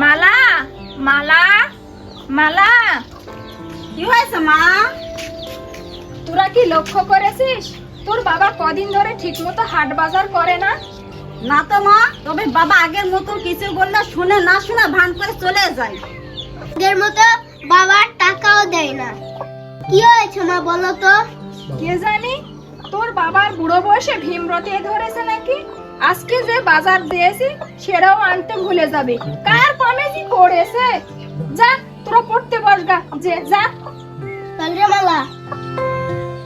মালা মালা মালা। কি হয়েছে মা? তোরা কি লক্ষ্য করেছিস? তোর বাবা কদিন ধরে ঠিকমতো হাট বাজার করে না? না তো মা তবে বাবা আগের মতো কিছু বললে শুনে না শুনে ভান করে চলে যায়। আগের মতো বাবার টাকাও দেয় না। কি হয়েছে মা বলো তো? কে জানি? তোর বাবার বুড়ো বয়সে ভীমরতি ধরেছে নাকি? আজকে যে বাজার দিয়েছি সেটাও আনতে ভুলে যাবে। কার কমে কি করেছে যা তোরা পড়তে বসগা যে যা। চলরে মালা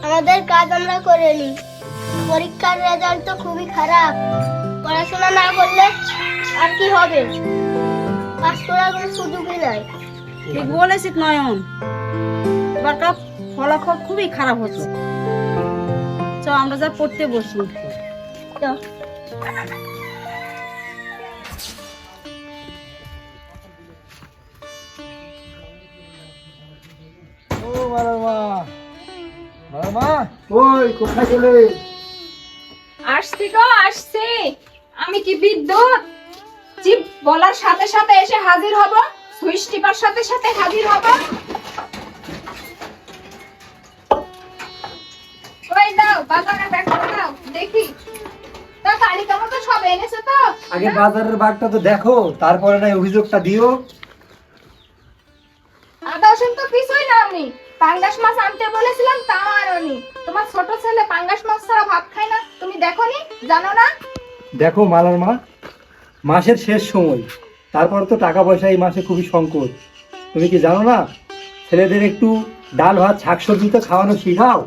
আমাদের কাজ আমরা করে নি পরীক্ষার রেজাল্ট তো খুবই খারাপ। পড়াশোনা না করলে আর কি হবে? পাস করার কোনো সুযোগই নাই। ঠিক বলেছিস নয়ন। এবারকার ফলাফল খুবই খারাপ হচ্ছে। চ আমরা যা পড়তে বসি। তো মারামা ওই, কোথায় গেলে? আমি কি বিদ্যুৎ? চিপ, বলার সাথে সাথে এসে হাজির হব? সুইচ সাথে সাথে হাজির হব? সব এনেছে তো? আগে বাজারের বাগটা তো দেখো তারপরে না অভিযোগটা দিও। আদা তো কিছুই নাওনি। পাঙ্গাস মাছ আনতে বলেছিলাম তাও আনোনি। তোমার ছোট ছেলে পাঙ্গাস মাছ ছাড়া ভাত খায় না তুমি দেখোনি? জানো না? দেখো মালার মা মাসের শেষ সময়। তারপর তো টাকা পয়সা এই মাসে খুবই সংকট। তুমি কি জানো না? ছেলেদের একটু ডাল ভাত শাকসবজি তো খাওয়ানো শিখাও।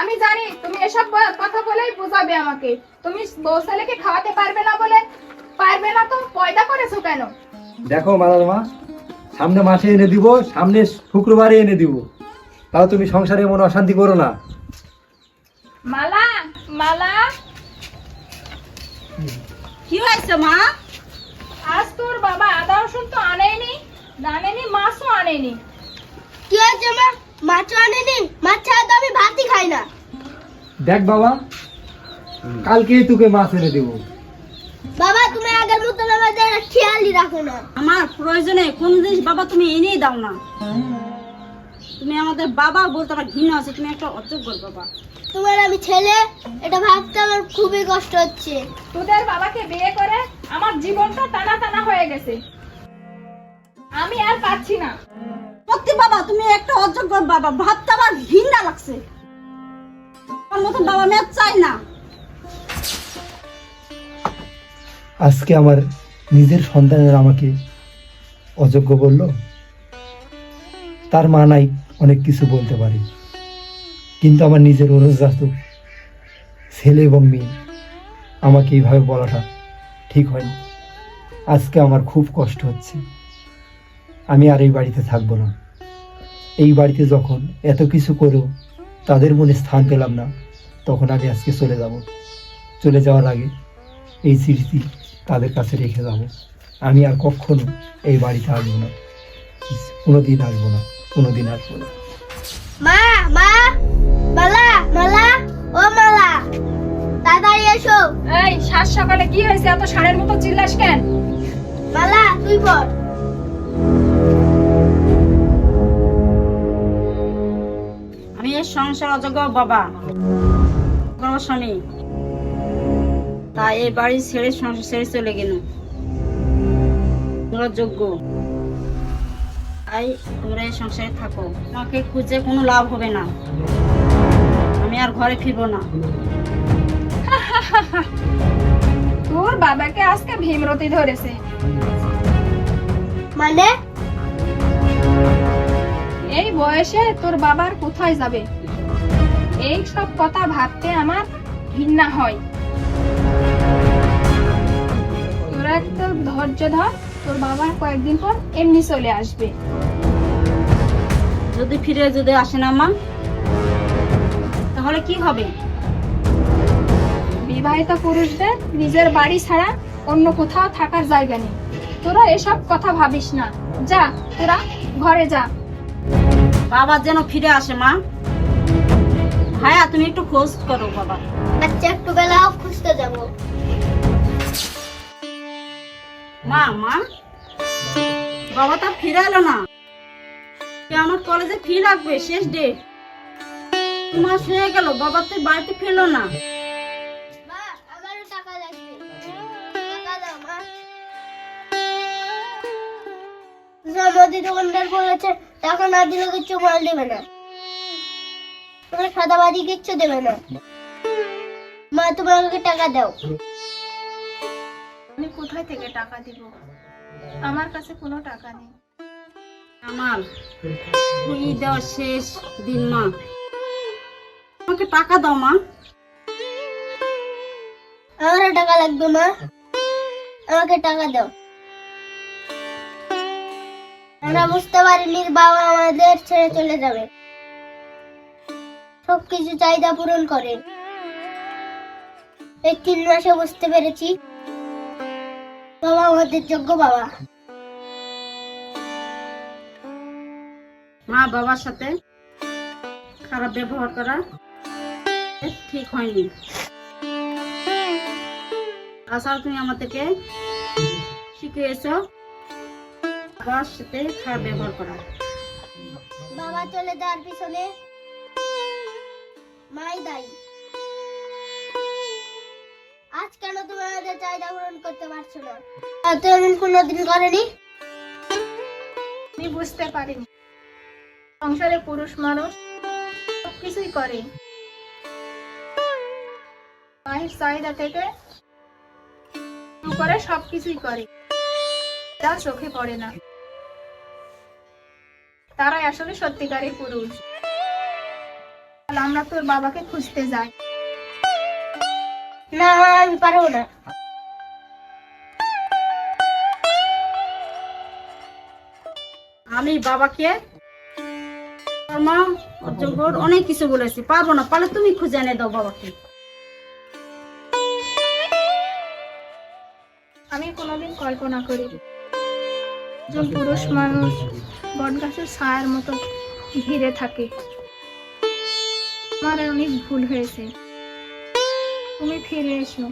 আমি জানি তুমি এসব কথা বলেই বোঝাবে আমাকে। তুমি বউ ছেলেকে খাওয়াতে পারবে না বলে পারবে না তো পয়দা করেছ কেন? দেখো মালার মা সামনে মাসে এনে দিব সামনে শুক্রবারে এনে দিব। তাও তুমি সংসারে এমন অশান্তি করো না। মালা মালা। কি হয়েছে মা? আজ তোর বাবা আদা রসুন তো আনেনি আনেনি মাছও আনেনি। কি হয়েছে মা? মাছ আনেনি মাছ ছাড়া দেখ বাবা কালকেই তোকে মাছ এনে দেবো। বাবা তুমি আগের মতন আমাদের খেয়ালই রাখো না। আমার প্রয়োজনে কোন জিনিস বাবা তুমি এনেই দাও না। তুমি আমাদের বাবা বলতে আমার ঘৃণা আছে তুমি একটা অযোগ্য বাবা। তোমার আমি ছেলে এটা ভাবতে আমার খুবই কষ্ট হচ্ছে। তোদের বাবাকে বিয়ে করে আমার জীবনটা টানা টানা হয়ে গেছে। আমি আর পাচ্ছি না। সত্যি বাবা তুমি একটা অযোগ্য বাবা ভাবতে আমার ঘৃণা লাগছে। আজকে আমার নিজের সন্তানের আমাকে অযোগ্য বলল তার মা নাই, অনেক কিছু বলতে পারে। কিন্তু আমার নিজের অনুজাত ছেলে এবং মেয়ে আমাকে এইভাবে বলাটা ঠিক হয়নি আজকে আমার খুব কষ্ট হচ্ছে। আমি আর এই বাড়িতে থাকব না। এই বাড়িতে যখন এত কিছু করেও তাদের মনে স্থান পেলাম না। তখন আমি আজকে চলে যাব। চলে যাওয়ার আগে এই স্মৃতি তাদের কাছে রেখে যাব। আমি আর কখনো এই বাড়িতে আসব না। কোনো দিন আসব না কোনো দিন আসব না। মা মা মালা মালা ও মালা তাড়াতাড়ি এসো। এই সাত সকালে কি হয়েছে? এত ষাঁড়ের মতো চিল্লাস কেন? মালা তুই বল। সংসার অযোগ্য বাবা। স্বামী। তাই এই বাড়ি ছেড়ে সংসার ছেড়ে চলে গেল তোমরা যোগ্য। তাই তোমরা এই সংসারে থাকো। আমাকে খুঁজে কোনো লাভ হবে না। আমি আর ঘরে ফিরবো না। তোর বাবাকে আজকে ভীমরতি ধরেছে। মানে? এই বয়সে তোর বাবার কোথায় যাবে? এই সব কথা ভাবতে আমার ঘৃণা হয়। তোরা একটু ধৈর্য ধর তোর বাবা কয়েকদিন পর এমনি চলে আসবে। যদি ফিরে যদি আসে না মা তাহলে কি হবে? বিবাহিত পুরুষদের নিজের বাড়ি ছাড়া অন্য কোথাও থাকার জায়গা নেই। তোরা এসব কথা ভাবিস না। যা তোরা ঘরে যা। বাবা যেন ফিরে আসে মা। ভাইয়া তুমি একটু খোঁজ করো বাবা। আচ্ছা একটু বেলাও খুঁজতে যাব। মা মা? বাবা তা ফিরে এলো না। আমার কলেজে ফি লাগবে? শেষ ডেট মাস হয়ে গেল বাবা তো বাড়িতে ফিরলো না। মোদি দোকানদার বলেছে টাকা না দিলে কিচ্ছু মাল দেবে না। তোমার সাদাবাজি কিচ্ছু দেবে না। মা তুমি আমাকে টাকা দাও। আমি কোথায় থেকে টাকা দিব? আমার কাছে কোনো টাকা নেই। আমার তুই দেওয়ার শেষ দিন মা। আমাকে টাকা দাও মা। আমারও টাকা লাগবে মা। আমাকে টাকা দাও। আমরা বুঝতে পারিনি বাবা আমাদের ছেড়ে চলে যাবে। সবকিছু চাহিদা পূরণ করে। এই তিন মাসে বুঝতে পেরেছি বাবা আমাদের যোগ্য বাবা। মা বাবার সাথে খারাপ ব্যবহার করা ঠিক হয়নি। তাছাড়া তুমি আমাদেরকে শিখিয়েছ বাবার সাথে খারাপ ব্যবহার করা। বাবা চলে যাওয়ার পিছনে মাই দায়ী আজ কেন তুমি আমাদের চাহিদা পূরণ করতে পারছ না? আর তো এমন কোনোদিন করেনি? আমি বুঝতে পারিনি। সংসারে পুরুষ মানুষ সবকিছুই করে। মায়ের চাহিদা থেকে করে সবকিছুই করে। যা চোখে পড়ে না। তারাই আসলে সত্যিকারের পুরুষ। আমরা তোর বাবাকে খুঁজতে যাই। না আমি পারব না। আমি বাবাকে মা অনেক কিছু বলেছি। পারব না পারলে তুমি খুঁজে এনে দাও বাবাকে। আমি কোনোদিন কল্পনা করি একজন পুরুষ মানুষ বটগাছের ছায়ার মতো ঘিরে থাকে। আমার অনেক ভুল হয়েছে। তুমি ফিরে এসো।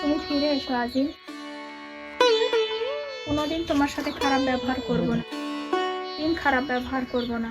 তুমি ফিরে এসো, আজিম। কোনোদিন তোমার সাথে খারাপ ব্যবহার করব না। দিন খারাপ ব্যবহার করব না।